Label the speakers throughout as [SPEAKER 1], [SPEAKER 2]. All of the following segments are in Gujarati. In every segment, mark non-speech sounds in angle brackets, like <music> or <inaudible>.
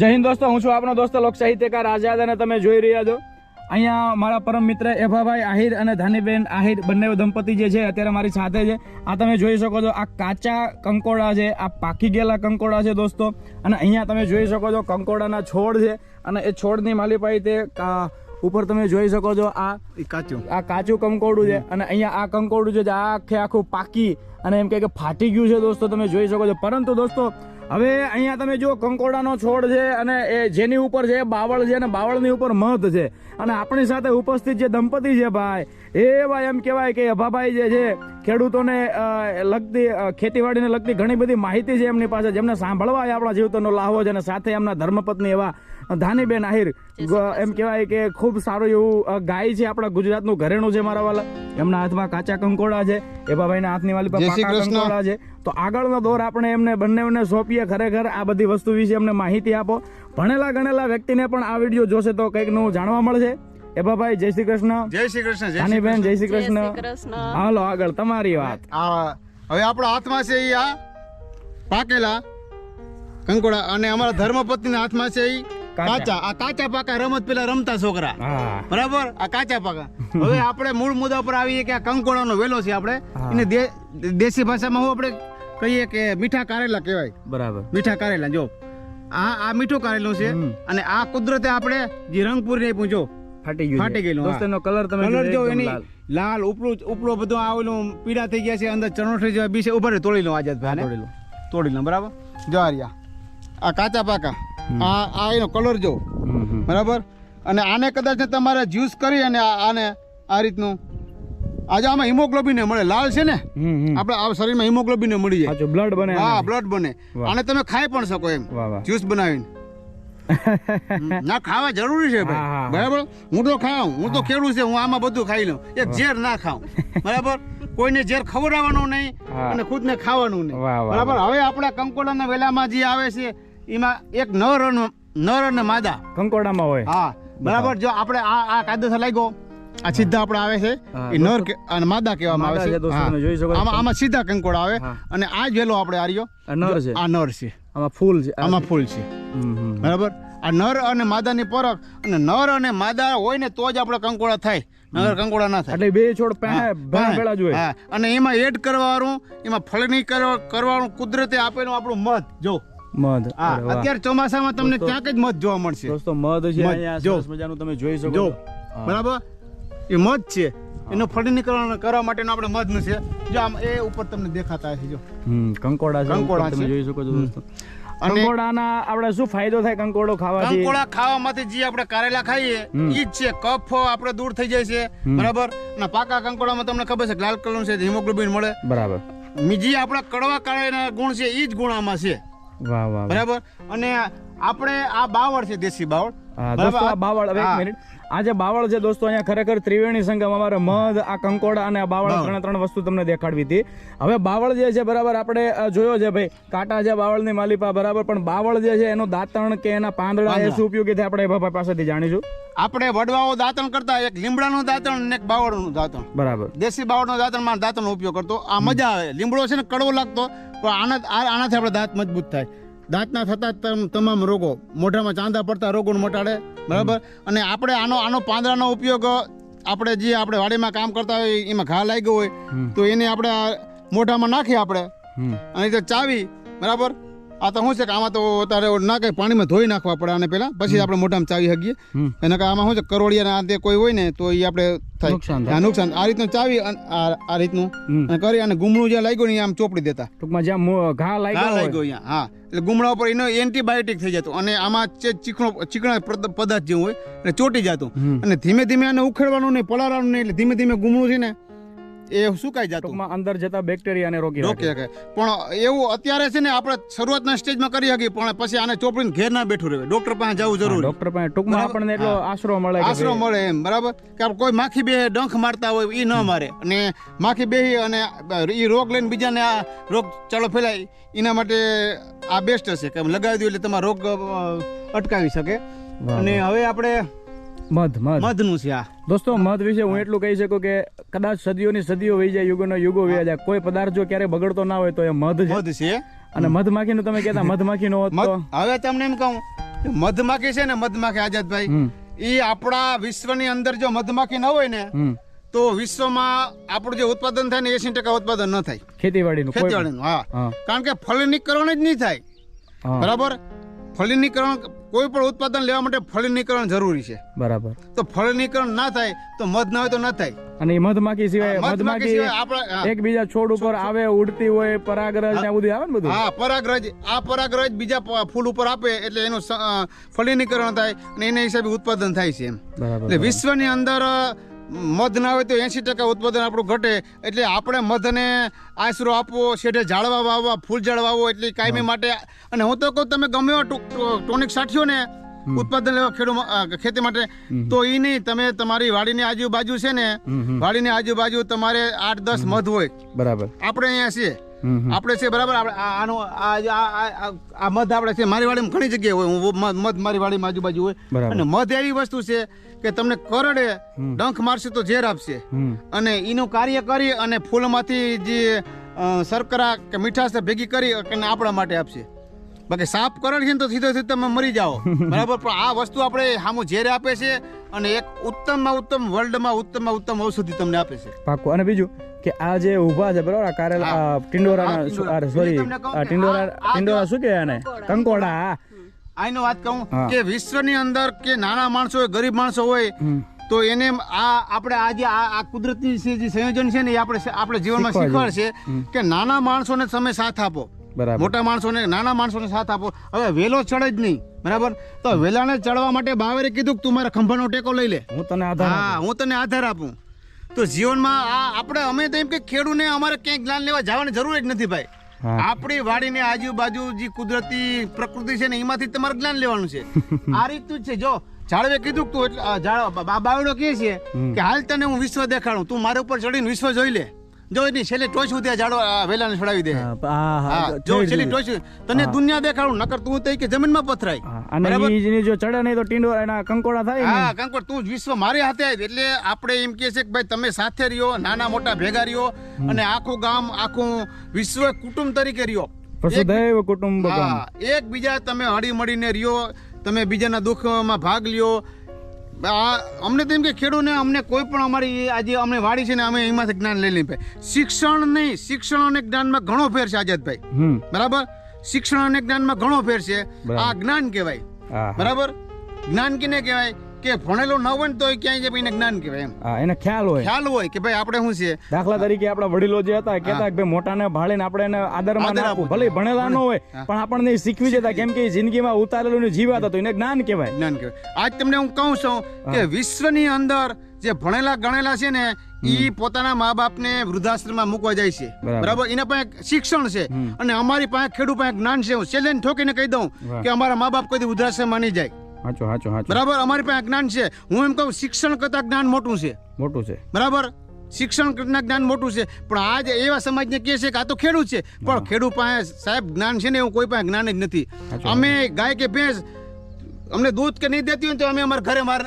[SPEAKER 1] જય હિન્દ દોસ્તો હું છું આપણો દોસ્ત લોક સાહિત્યકાર આઝાદ અને તમે જોઈ રહ્યા છો. અહીંયા મારા પરમ મિત્ર એભાભાઈ આહિર અને ધાનીબેન આહિર બંને દંપતી જે છે અત્યારે મારી સાથે છે. આ તમે જોઈ શકો છો આ કાચા કંકોડા છે આ પાકી ગયેલા કંકોડા છે દોસ્તો. અને અહીંયા તમે જોઈ શકો છો કંકોડાના છોડ છે. અને એ છોડની માલિપાઈ તે ઉપર તમે જોઈ શકો છો આ
[SPEAKER 2] કાચું.
[SPEAKER 1] આ કાચું કંકોડું છે. અને અહીંયા આ કંકોડું છે જે આ આખે આખું પાકી અને એમ કહે કે ફાટી ગયું છે દોસ્તો તમે જોઈ શકો છો. પરંતુ દોસ્તો હવે અહીંયા તમે જો કંકોડાનો છોડ છે અને એ જેની ઉપર છે બાવળ છે અને બાવળની ઉપર મધ છે. અને આપણી સાથે ઉપસ્થિત જે દંપતી છે ભાઈ, એ ભાઈ એમ કહેવાય કે અભાભાઈ જે છે ખેડૂતોને લગતી ખેતીવાડીને લગતી ઘણી બધી માહિતી છે એમની પાસે જેમને સાંભળવા આપણા જીવતનો લાહવો છે અને સાથે એમના ધર્મપત્ની એવા ધાનીબેન આહિર. એમ કહેવાય કે ખૂબ સારું એવું ગાય છે આપણા ગુજરાતનું ઘરેણું છે મારા વાલા. એમના હાથમાં કાચા કંકોડા છે એભાભાઈના હાથની વાલી પર પાકા કંકોડા છે. તો આગળનો દોર આપણે એમને બંનેને સોંપીએ ખરેખર. આ બધી વસ્તુ વિશે એમને માહિતી આપો. ભણેલા ગણેલા વ્યક્તિને પણ આ વીડિયો જોશે તો કંઈક નવું જાણવા મળશે. એભાભાઈ જય શ્રી કૃષ્ણ.
[SPEAKER 2] જય શ્રી કૃષ્ણ જય શ્રી
[SPEAKER 1] ધાનીબેન જય શ્રી કૃષ્ણ. હાલો આગળ તમારી વાત.
[SPEAKER 2] આ હવે આપણા હાથમાં છે એ આ પાકેલા કંકોડા અને અમારા ધર્મપતિના હાથમાં છે એ
[SPEAKER 1] કાચા.
[SPEAKER 2] આ કાચા પાકા રમત પેલા રમતા છોકરા. બરાબર? આ કાચા પાકા. <laughs> હવે આપણે મૂળ મુદ્દા પર આવીએ કે આ કંકોડાનો વેલો છે આપણે. એને દે- દેશી ભાષામાં હું આપણે કહીએ કે મીઠા કારેલા કહેવાય.
[SPEAKER 1] બરાબર.
[SPEAKER 2] મીઠા કારેલા જો. આ આ મીઠું કારેલું છે અને આ કુદરતે આપણે જે રંગપુર ને પૂછો
[SPEAKER 1] ફાટી ગયું
[SPEAKER 2] ફાટી ગયેલું,
[SPEAKER 1] દોસ્તો એનો કલર તમે
[SPEAKER 2] કલર જો એની
[SPEAKER 1] લાલ.
[SPEAKER 2] ઉપલું ઉપલું બધું આ ઓલું પીળા થઈ ગયા છે અંદર ચણોઠી જેવા બી છે ઉપર તોડી લો આઝાદ ભાઈ
[SPEAKER 1] તોડી લો.
[SPEAKER 2] તોડી લો બરાબર? જો આ આ કાચા પાકા. આ આ એનો કલર જો. બરાબર? અને આને કદાચ ને તમારે જ્યુસ કરી અને આને આ રીતનું. આજે આમાં હિમોગ્લોબિન મળે. લાલ છે ને. આપણે આ શરીરમાં હિમોગ્લોબિન મળી જાય.
[SPEAKER 1] બ્લડ બને
[SPEAKER 2] હા બ્લડ બને. અને તમે ખાઈ પણ શકો એમ. જ્યુસ બનાવીને. ના ખાવા જરૂરી છે. ભાઈ. બરાબર? હું તો ખાઉં હું તો ખેડૂત છે હું આમાં બધું ખાઈ લઉં. એક ઝેર ના ખાઉં. બરાબર? કોઈને ઝેર ખવડાવવાનું નહીં અને ખુદને ખાવાનું નહીં. બરાબર? હવે આપણા કંકોડાના વેલામાં જે આવે છે એમાં એક નર નર અને માદા.
[SPEAKER 1] કંકોડામાં હોય.
[SPEAKER 2] હા. બરાબર? જો આપણે આ આ કાયદેસર લાગ્યો. આ સીધા આપણે આવે છે. એ નર અને માદા કહેવામાં આવે
[SPEAKER 1] છે.
[SPEAKER 2] આમાં આમાં સીધા કંકોડા આવે અને આ જ વેલો આપણે આર્યો.
[SPEAKER 1] આ નર છે.
[SPEAKER 2] આ નર છે.
[SPEAKER 1] આમાં ફૂલ છે.
[SPEAKER 2] આમાં ફૂલ છે. બરાબર? આ નર અને માદાની પરખ અને નર અને માદા હોય ને તો જ આપણે કંકોડા થાય. નગર કંકોડા ના થાય.
[SPEAKER 1] એટલે બે છોડ ભેળા જોઈએ
[SPEAKER 2] હા અને એમાં એડ કરવાનું એમાં ફળની કરવાનું કુદરતે આપેલું આપણું મધ. જો.
[SPEAKER 1] મધ.
[SPEAKER 2] હા અત્યારે ચોમાસામાં તમને ક્યાંક જ મધ જોવા મળશે.
[SPEAKER 1] દોસ્તો મધ છે અહીંયા. સરસ મજાનું તમે જોઈ શકો
[SPEAKER 2] જો. બરાબર? એ મધ છે. એનું ફળનીકરણ કરવા માટેનું આપણે મધનું છે. જો આમ એ ઉપર તમને દેખાતા હશે જો.
[SPEAKER 1] હમ, કંકોડા છે
[SPEAKER 2] કંકોડા
[SPEAKER 1] તમે જોઈ શકો છો દોસ્તો. કંકોડાના આપણે શું ફાયદો થાય કંકોડો ખાવાથી?
[SPEAKER 2] કંકોડા ખાવામાંથી જે આપણે કારેલા ખાઈએ. ઈ જ છે. કફ આપણે દૂર થઈ જાય છે. બરાબર? અને પાકા કંકોડામાં તમને ખબર છે લાલ કલર છે હિમોગ્લોબિન મળે.
[SPEAKER 1] બરાબર.
[SPEAKER 2] બીજી આપણા કડવા કાળાના ગુણ છે ઈ જ ગુણ આમાં છે.
[SPEAKER 1] વાહ વાહ.
[SPEAKER 2] બરાબર? અને આપણે આ બાવળ છે દેશી બાવળ?
[SPEAKER 1] દોસ્તો આ બાવળ હવે એક મિનિટ. આ જે બાવળ છે દોસ્તો અહીંયા ખરેખર ત્રિવેણી સંગમ અમારે મધ આ કંકોડા અને આ બાવળ. ત્રણે ત્રણ વસ્તુ તમને દેખાડવી હતી. હવે બાવળ જે છે બરાબર આપણે જોયો છે ભાઈ કાંટા છે બાવળની માલિપા બરાબર પણ બાવળ જે છે એનું દાંતણ કે એના પાંદડા એ શું ઉપયોગી થાય આપણે બાપા પાસેથી જાણીશું.
[SPEAKER 2] આપણે વડવાઓ દાંતણ કરતા એક લીમડાનું દાંતણ અને એક બાવળનું દાંતણ.
[SPEAKER 1] બરાબર.
[SPEAKER 2] દેશી બાવળનું દાંતણમાં દાંતણનો ઉપયોગ કરતો. આ મજા આવે. લીમડો છે ને કડવો લાગતો પણ આના આનાથી આપણે દાંત મજબૂત થાય. દાંતના થતા તમ- તમામ રોગો. મોઢામાં ચાંદા પડતા રોગોને મટાડે. બરાબર? અને આપણે આનો આનો પાંદડાનો ઉપયોગ આપણે જે આપણે વાડીમાં કામ કરતા હોય એમાં ઘા લાગ્યો હોય તો એને આપણે મોઢામાં નાખીએ આપણે. અને તે ચાવી. બરાબર? આ તો શું છે કે આમાં તો તારે ના કઈ પાણીમાં ધોઈ નાખવા પડે અને પેલા પછી આપણે મોઢામાં ચાવી શકીએ એના કે આમાં શું છે કરોડિયા ના કોઈ હોય ને તો એ આપણે થાય.
[SPEAKER 1] નુકસાન
[SPEAKER 2] આ રીતનું ચાવી આ રીતનું. અને કરી અને ગુમડું જ્યાં લાગ્યું ને આમ ચોપડી દેતા.
[SPEAKER 1] ટૂંકમાં જ્યાં ઘા
[SPEAKER 2] ઘા
[SPEAKER 1] લાગ્યો
[SPEAKER 2] લાગ્યો હા. એટલે ગુમડા ઉપર એનો એન્ટીબાયોટિક થઈ જતું. અને આમાં જે ચીકણો ચીકણા પદાર્થ જેવું હોય એટલે ચોટી જતું. અને ધીમે ધીમે આને ઉખેડવાનું નહીં પલાળવાનું નહીં એટલે ધીમે ધીમે ગુમડું છે ને એ સુકાઈ જતું?
[SPEAKER 1] ટૂંકમાં અંદર જતા બેક્ટેરિયાને રોકી
[SPEAKER 2] રોકી શકે. પણ એવું અત્યારે છે ને આપણે શરૂઆતના સ્ટેજમાં કરી શકીએ પણ પછી આને ચોપડીને ઘેર ના બેઠું રહે. ડોક્ટર પાસે જવું જરૂરી.
[SPEAKER 1] ડોક્ટર પાસે ટૂંકમાં? આપણને એટલો આશરો મળે
[SPEAKER 2] આશરો મળે એમ બરાબર? કે કોઈ માખી બે ડંખ મારતા હોય એ ન મારે. અને માખી બેહી અને એ રોગ લઈને બીજાને આ રોગ ચાલો ફેલાય એના માટે આ બેસ્ટ હશે કે લગાવી દઉં એટલે તમારો રોગ અટકાવી શકે. અને હવે આપણે
[SPEAKER 1] મધ મધ.
[SPEAKER 2] મધનું છે આ.
[SPEAKER 1] દોસ્તો મધ વિશે હું એટલું કહી શકું કે કદાચ સદીઓની સદીઓ વહી જાય યુગોના યુગો વહી જાય. કોઈ પદાર્થ જો ક્યારે બગડતો ના હોય તો એ મધ
[SPEAKER 2] મધ છે.
[SPEAKER 1] અને મધમાખીનું તમે કહેતા મધમાખીનો હોત
[SPEAKER 2] હવે તમને એમ કહું મધમાખી છે ને મધમાખી આઝાદભાઈ એ આપણા વિશ્વની અંદર જો મધમાખી ન હોય ને તો વિશ્વમાં આપણું જે ઉત્પાદન થાય ને એસી ટકા ઉત્પાદન ન થાય.
[SPEAKER 1] ખેતીવાડીનું નું
[SPEAKER 2] ખેતીવાડીનું હા.
[SPEAKER 1] હા.
[SPEAKER 2] કારણ કે ફળ નીકળવાનું જ નહીં થાય. બરાબર? ફળીકરણ કોઈ પણ ઉત્પાદન લેવા માટે ફળીનીકરણ જરૂરી છે.
[SPEAKER 1] બરાબર.
[SPEAKER 2] તો ફળનીકરણ ના થાય તો મધ ના હોય તો ના થાય.
[SPEAKER 1] અને એ મધમાખી સિવાય
[SPEAKER 2] મધમાખી
[SPEAKER 1] એકબીજા છોડ ઉપર આવે ઉડતી હોય પરાગરજ ને આ બધું આવે ને બધું?
[SPEAKER 2] હા પરાગરજ આ પરાગરજ બીજા ફૂલ ઉપર આપે એટલે એનું ફળીનીકરણ થાય અને એના હિસાબે ઉત્પાદન થાય છે એમ.
[SPEAKER 1] બરાબર
[SPEAKER 2] એટલે વિશ્વની અંદર મધ ના હોય તો એંસી ટકા ઉત્પાદન આપણું ઘટે. એટલે આપણે મધને આશરો આપવો શેઠે ઝાડવા વાવવા ફૂલ ઝાડ વાવો એટલે કાયમી માટે. અને હું તો કહું તમે ગમે એવો ટોનિક સાઠ્યો ને ઉત્પાદન લેવા ખેડૂ ખેતી માટે તો એ નહીં તમે તમારી વાડીની આજુબાજુ છે ને વાડીની આજુબાજુ તમારે આઠ દસ મધ હોય.
[SPEAKER 1] બરાબર.
[SPEAKER 2] આપણે અહીંયા છે
[SPEAKER 1] હમ હમ
[SPEAKER 2] આપણે છે બરાબર? આપણે આનો આ મધ આપણે છે મારી વાડીમાં ઘણી જગ્યાએ હોય. હું મધ મારી વાડીમાં આજુબાજુ હોય. અને મધ એવી વસ્તુ છે કે તમને કરડે ડંખ મારશે તો ઝેર આપશે. અને એનું કાર્ય કરી અને ફૂલમાંથી જે શર્કરા કે મીઠાશ ભેગી કરી અને આપણા માટે આપશે. બાકી સાપ કરડશે ને તો સીધો સીધો તમે મરી જાઓ. <laughs> બરાબર? પણ આ વસ્તુ આપણે સામું ઝેર આપે છે અને એક ઉત્તમમાં ઉત્તમ વર્લ્ડમાં ઉત્તમમાં ઉત્તમ ઔષધિ તમને આપે છે.
[SPEAKER 1] પાકું. અને બીજું કે આ જે ઊભા છે બરોબર? આ કારેલા ટિંડોરા. સોરી ટિંડોરા ટિંડોરા શું કહેવાય આને? કંકોડા.
[SPEAKER 2] આનો વાત કહું કે વિશ્વની અંદર કે નાના માણસો હોય ગરીબ માણસો હોય તો એને આ આપણે આ જે આ કુદરતી જે સંયોજન છે ને એ આપણે આપણે જીવનમાં
[SPEAKER 1] શીખવાડશે
[SPEAKER 2] શીખવાડ કે નાના માણસોને તમે સાથ આપો.
[SPEAKER 1] બરાબર.
[SPEAKER 2] મોટા માણસોને નાના માણસોને સાથ આપો. હવે વેલો ચડે જ નહીં. બરાબર? તો વેલાને ચડવા માટે બાવરે કીધું કે તું મારા ખંભાનો ટેકો લઈ લે.
[SPEAKER 1] હું તને આધાર આપું.
[SPEAKER 2] હા હું તને આધાર આપું. તો જીવનમાં આ આપણે અમે તો એમ કે ખેડૂને અમારે ક્યાંય જ્ઞાન લેવા જવાની જરૂર જ નથી ભાઈ. આપણી વાડીને આજુબાજુ જે કુદરતી પ્રકૃતિ છે ને એમાંથી તમારે જ્ઞાન લેવાનું છે. <laughs> આ રીતનું છે. જો જાળવે કીધું તું એટલે બાવડો કહે છે કે હાલ તને હું વિશ્વ દેખાડું. તું મારા ઉપર ચડીને વિશ્વ જોઈ લે. જો એની છેલ્લે ટોચ સુધી જાડો વેલાને છોડાવી દે.
[SPEAKER 1] હા,
[SPEAKER 2] જો છેલ્લી. ટોચ તને દુનિયા દેખાડું નકર તું તે કે જમીનમાં પથરાય.
[SPEAKER 1] અને
[SPEAKER 2] બરાબર?
[SPEAKER 1] જો ચડે નહીં તો ટીંડો એના કંકોડા થાય
[SPEAKER 2] હા કંકોડ તું જ વિશ્વ મારી હાથે આવી એટલે આપણે એમ કહે છે કે ભાઈ તમે સાથે રહ્યો નાના મોટા ભેગા રહ્યો અને આખું ગામ આખું વિશ્વ કુટુંબ તરીકે રહ્યો.
[SPEAKER 1] વસુધૈવ કુટુંબકમ
[SPEAKER 2] હા એકબીજા તમે હળી મળીને રહ્યો તમે બીજાના દુઃખમાં ભાગ લ્યો આ અમને તેમ કે ખેડૂતને અમને કોઈ પણ અમારી આજે અમને વાડી છે ને અમે એમાંથી જ્ઞાન લઈ લઈએ શિક્ષણ નહીં શિક્ષણ અને જ્ઞાનમાં ઘણો ફેર છે આઝાદભાઈ. બરાબર? શિક્ષણ અને જ્ઞાનમાં ઘણો ફેર છે. આ જ્ઞાન કહેવાય. બરાબર? જ્ઞાન કીને કહેવાય? કે ભણેલો ન હોય ને તો ક્યાંય જે એને જ્ઞાન કહેવાય એમ.
[SPEAKER 1] હા એને ખ્યાલ હોય.
[SPEAKER 2] ખ્યાલ હોય કે ભાઈ આપણે શું છે?
[SPEAKER 1] દાખલા તરીકે આપણા વડીલો જે હતા કહેતા કે ભાઈ મોટાને ભાળીને આપણે એને આદરમાં
[SPEAKER 2] આપવું.
[SPEAKER 1] ભલે ભણેલા ન હોય પણ આપણને શીખવી જતા કેમ કે જિંદગીમાં ઉતારેલું ને જીવાતા તો એને જ્ઞાન કહેવાય.
[SPEAKER 2] જ્ઞાન કહેવાય. આજ તમને હું કહું છું કે વિશ્વની અંદર જે ભણેલા ગણેલા છે ને એ પોતાના મા બાપને વૃદ્ધાશ્રમમાં મૂકવા જાય છે.
[SPEAKER 1] બરાબર.
[SPEAKER 2] બરાબર? એના પાસે શિક્ષણ છે. અને અમારી પાસે ખેડૂત પાસે જ્ઞાન છે. હું ચેલેન્જ ઠોકીને કહી દઉં કે અમારા મા બાપ કોઈ વૃદ્ધાશ્રમમાં નહીં જાય.
[SPEAKER 1] હાચો હાચો હાચો.
[SPEAKER 2] બરાબર? અમારી પાસે જ્ઞાન છે. હું એમ કહું શિક્ષણ કરતા જ્ઞાન મોટું છે.
[SPEAKER 1] મોટું છે.
[SPEAKER 2] બરાબર? શિક્ષણ કરતા જ્ઞાન મોટું છે. પણ આજ એવા સમાજને કહે છે કે આ તો ખેડૂત છે. પણ ખેડૂત પાસે સાહેબ જ્ઞાન છે ને એવું કોઈ પાસે જ્ઞાન જ નથી. અમે ગાય કે ભેંસ અમને દૂધ કે નહીં દેતી હોય તો અમે અમારા ઘરે માર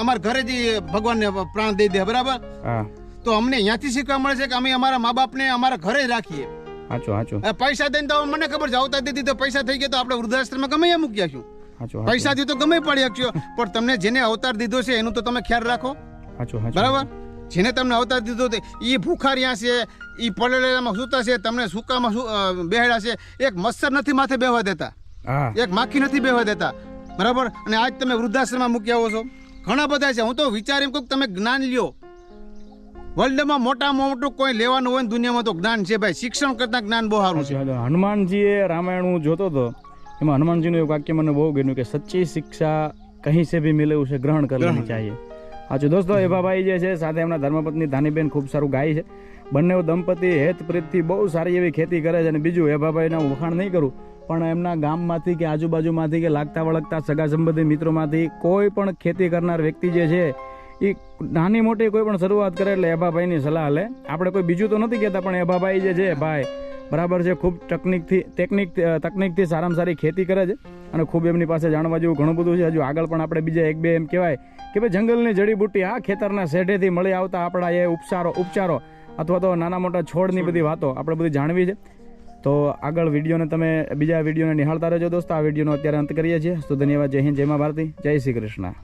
[SPEAKER 2] અમારા ઘરે જ ભગવાનને પ્રાણ દઈ દે. બરાબર? તો અમને અહીંયાથી શીખવા મળે છે કે અમે અમારા મા બાપને અમારા ઘરે રાખીએ. પૈસા દઈને તો મને ખબર છે આવતા દીધી તો પૈસા થઈ ગયા તો આપણે વૃદ્ધાશ્રમમાં ગમે
[SPEAKER 1] મૂક્યા છું
[SPEAKER 2] પૈસાથી તો ગમે પડી શકશો પણ તમને જેને અવતાર દીધો છે એનું તો તમે ખ્યાલ રાખો. બરાબર? જેને તમને અવતાર દીધો તે એ ભૂખા રહ્યા છે એ પડેલામાં સૂતા છે તમને સૂકામાં બેહડા છે એક મચ્છર નથી માથે બેહવા દેતા. એક માખી નથી બેહવા દેતા. બરાબર? અને આજ તમે વૃદ્ધાશ્રમમાં મૂકી આવો છો. ઘણા બધા છે. હું તો વિચાર એમ કહું તમે જ્ઞાન લ્યો. વર્લ્ડમાં મોટામાં મોટું કોઈ લેવાનું હોય ને દુનિયામાં તો જ્ઞાન છે ભાઈ. શિક્ષણ કરતાં જ્ઞાન બહુ સારું છે.
[SPEAKER 1] હનુમાનજીએ રામાયણ હું જોતો હતો એમાં હનુમાનજીનું એવું વાક્ય મને બહુ ગયું કે સચ્ચી શિક્ષા કહીં સે બી મિલે છે ગ્રહણ કરવાની ચાહીએ. સાચું દોસ્તો એ જે છે સાથે એમના ધર્મપત્ની ધાનીબેન ખૂબ સારું ગાય છે. બંને દંપતી હેતપ્રીતથી બહુ સારી એવી ખેતી કરે છે અને બીજું એ હું વખાણ નહીં કરું પણ એમના ગામમાંથી કે આજુબાજુમાંથી કે લાગતા વળગતા સગા સંબંધી મિત્રોમાંથી કોઈ પણ ખેતી કરનાર વ્યક્તિ જે છે એ નાની મોટી કોઈ પણ શરૂઆત કરે એટલે એભાભાઈની સલાહ લે. આપણે કોઈ બીજું તો નથી કહેતા પણ એભાભાઈ જે છે ભાઈ બરાબર છે. ખૂબ તકનિકથી ટેકનિક તકનિકથી સારામાં સારી ખેતી કરે છે અને ખૂબ એમની પાસે જાણવા જેવું ઘણું બધું છે. હજુ આગળ પણ આપણે બીજા એક બે એમ કહેવાય કે ભાઈ જંગલની જડીબુટ્ટી આ ખેતરના શેઢેથી મળી આવતા આપણા એ ઉપચારો ઉપચારો અથવા તો નાના મોટા છોડની બધી વાતો આપણે બધી જાણવી છે. તો આગળ વિડીયોને તમે બીજા વિડીયોને નિહાળતા રહેજો દોસ્તો. આ વિડીયોનો અત્યારે અંત કરીએ છીએ. તો ધન્યવાદ. જય હિન્દ, જય મા ભારતી. જય શ્રી કૃષ્ણ.